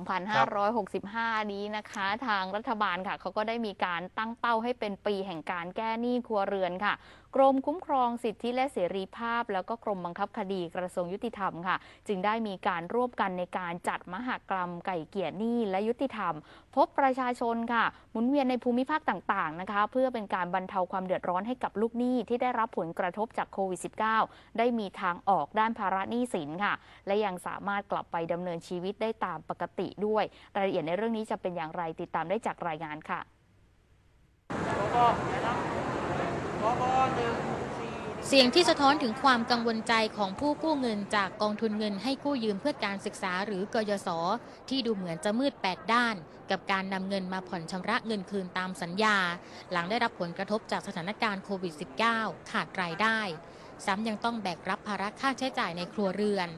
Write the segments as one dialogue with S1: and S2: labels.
S1: 2565 นี้นะคะ ทางรัฐบาลค่ะเขาก็ได้มีการตั้งเป้าให้เป็นปีแห่งการแก้หนี้ครัวเรือนค่ะ กรมคุ้มครองสิทธิและเสรีภาพ แล้วก็กรมบังคับคดีกระทรวงยุติธรรมค่ะ จึงได้มีการร่วมกันในการจัดมหกรรมไก่เกลี่ยหนี้และยุติธรรม พบประชาชนค่ะหมุนเวียนในภูมิภาคต่างๆนะคะ เพื่อเป็นการบรรเทาความเดือดร้อนให้กับลูกหนี้ที่ได้รับผลกระทบจากโควิด -19 ได้มีทางออกด้านภาระหนี้สินค่ะ และยังสามารถกลับไปดำเนินชีวิตได้ตามปกติด้วย รายละเอียดในเรื่องนี้จะเป็นอย่างไรติดตามได้จากรายงานค่ะ
S2: เสียงที่สะท้อนถึงความกังวลใจของผู้กู้เงินจากกองทุนเงินให้กู้ยืมเพื่อการศึกษาหรือกยศที่ดูเหมือนจะมืด 8 ด้าน กับการนำเงินมาผ่อนชำระเงินคืนตามสัญญา หลังได้รับผลกระทบจากสถานการณ์โควิด -19 ขาดรายได้ ซ้ำยังต้องแบกรับภาระค่าใช้จ่ายในครัวเรือน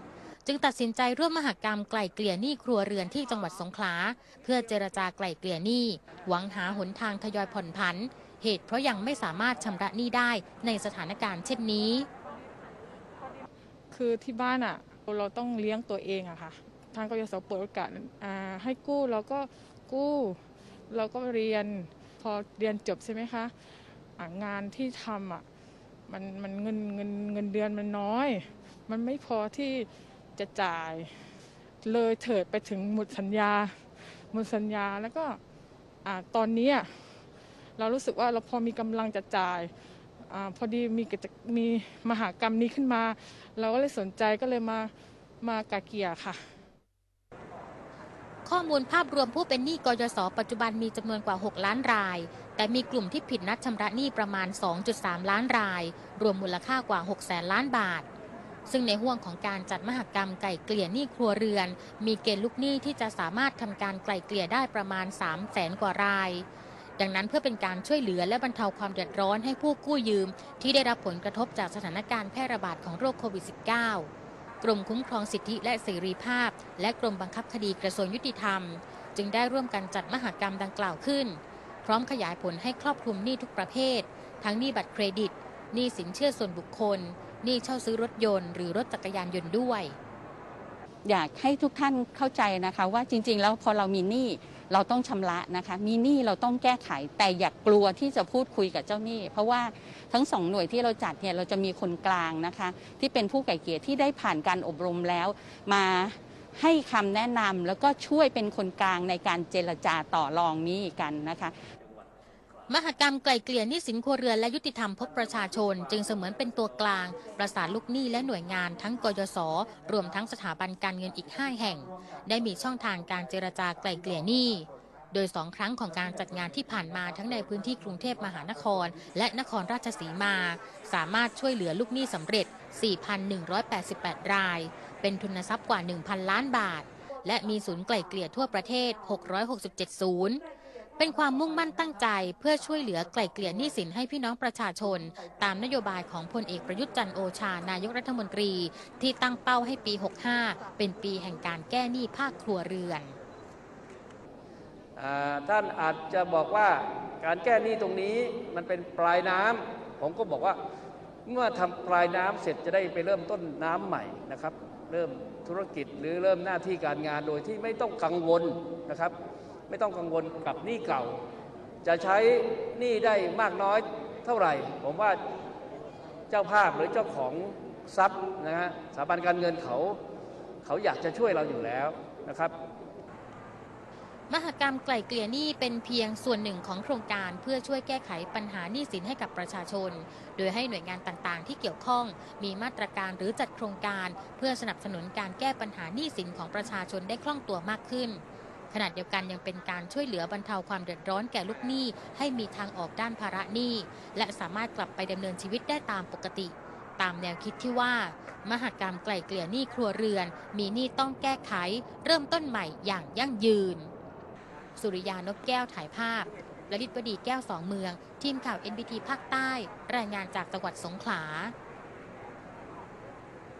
S2: จึงตัดสินใจร่วมมหกรรมไกล่เกลี่ยหนี้ครัวเรือนที่จังหวัดสงขลา เพื่อเจรจาไกล่เกลี่ยหนี้ หวังหาหนทางทยอยผ่อนผัน เหตุเพราะยังไม่สามารถชำระหนี้ได้ในสถานการณ์เช่นนี้
S3: คือที่บ้านอะเราต้องเลี้ยงตัวเองอะค่ะ ทางกยศเปิดโอกาสให้กู้เราก็กู้ เราก็เรียนพอเรียนจบใช่ไหมคะงานที่ทำอะมันมันเงินเงินเงินเดือนมันน้อย มันไม่พอที่จะจ่ายเลยเถิดไปถึงหมดสัญญาหมดสัญญาแล้วก็อตอนนี้อะ เรารู้สึกว่าเราพอมีกำลังจะจ่ายอพอดีมีกิจมีมหากรรมนี้ขึ้นมา เราก็เลยสนใจก็เลยมามากาเกียค่ะ
S2: ข้อมูลภาพรวมผู้เป็นหนี้กยศปัจจุบันมีจำนวนกว่า 6 ล้านราย แต่มีกลุ่มที่ผิดนัดชำระหนี้ประมาณ 2.3 ล้านราย รวมมูลค่ากว่า 6 แสนล้านบาทซึ่งในห่วงของการจัดมหกรรมไก่เกลี่ยหนี้ครัวเรือน มีเกณฑ์ลูกหนี้ที่จะสามารถทำการไกล่เกลี่ยได้ประมาณ3แสนกว่าราย ดังนั้นเพื่อเป็นการช่วยเหลือและบรรเทาความเดือดร้อนให้ผู้กู้ยืม ที่ได้รับผลกระทบจากสถานการณ์แพร่ระบาดของโรคโควิด -19 กรมคุ้มครองสิทธิและเสรีภาพ และกรมบังคับคดีกระทรวงยุติธรรม จึงได้ร่วมกันจัดมหกรรมดังกล่าวขึ้น พร้อมขยายผลให้ครอบคลุมหนี้ทุกประเภท ทั้งหนี้บัตรเครดิตหนี้สินเชื่อส่วนบุคคลหนี้เช่าซื้อรถยนต์หรือรถจักรยานยนต์ด้วย
S4: อยากให้ทุกท่านเข้าใจนะคะว่าจริง ๆ แล้วพอเรามีหนี้ เราต้องชำระนะคะมีหนี้เราต้องแก้ไข แต่อย่ากกลัวที่จะพูดคุยกับเจ้าหนี้ เพราะว่าทั้งสองหน่วยที่เราจัดเนี่ยเราจะมีคนกลางนะคะ ที่เป็นผู้ไก่เกลี่ยที่ได้ผ่านการอบรมแล้ว มาให้คำแนะนำแล้วก็ช่วยเป็นคนกลางในการเจรจาต่อรองหนี้กันนะคะ
S2: มหกรรมไกล่เกลี่ยหนี้สินครัวเรือนและยุติธรรมพบประชาชน จึงเสมือนเป็นตัวกลาง ประสานลูกหนี้และหน่วยงานทั้งกยศรวมทั้งสถาบันการเงินอีก 5 แห่ง ได้มีช่องทางการเจรจาไกล่เกลี่ยหนี้โดยสองครั้งของการจัดงานที่ผ่านมาทั้งในพื้นที่กรุงเทพมหานคร และนครราชสีมา สามารถช่วยเหลือลูกหนี้สำเร็จ 4,188 ราย เป็นทุนทรัพย์กว่า 1,000 ล้านบาท และมีศูนย์ไกล่เกลี่ยทั่วประเทศ 667 ศูนย์ เป็นความมุ่งมั่นตั้งใจเพื่อช่วยเหลือไกล่เกลี่ยหนี้สินให้พี่น้องประชาชน ตามนโยบายของพลเอกประยุทธ์จันโอชา นายกรัฐมนตรี ที่ตั้งเป้าให้ปี 65 เป็นปีแห่งการแก้หนี้ภาคครัวเรือน
S5: อท่านอาจจะบอกว่าการแก้หนี้ตรงนี้มันเป็นปลายน้ำผมก็บอกว่าเมื่อทำปลายน้ำเสร็จจะได้ไปเริ่มต้นน้ำใหม่นะครับ เริ่มธุรกิจหรือเริ่มหน้าที่การงานโดยที่ไม่ต้องกังวลนะครับ ไม่ต้องกังวลกับหนี้เก่า จะใช้หนี้ได้มากน้อยเท่าไหร่ ผมว่าเจ้าภาพหรือเจ้าของทรัพย์นะฮะสถาบันการเงินเขา เขาอยากจะช่วยเราอยู่แล้วนะครับ
S2: มหกรรมไกล่เกลี่ยหนี้เป็นเพียงส่วนหนึ่งของโครงการเพื่อช่วยแก้ไขปัญหาหนี้สินให้กับประชาชน โดยให้หน่วยงานต่างๆ ที่เกี่ยวข้อง มีมาตรการหรือจัดโครงการ เพื่อสนับสนุนการแก้ปัญหาหนี้สินของประชาชนได้คล่องตัวมากขึ้น ขณะเดียวกันยังเป็นการช่วยเหลือบรรเทาความเดือดร้อนแก่ลูกหนี้ให้มีทางออกด้านภาระหนี้ และสามารถกลับไปดำเนินชีวิตได้ตามปกติ ตามแนวคิดที่ว่า มหกรรมไกล่เกลี่ยหนี้ครัวเรือน มีหนี้ต้องแก้ไข เริ่มต้นใหม่อย่างยั่งยืน สุริยานกแก้วถ่ายภาพลลิตวดีแก้วสองเมือง ทีมข่าว NBT ภาคใต้ รายงานจากจังหวัดสงขลา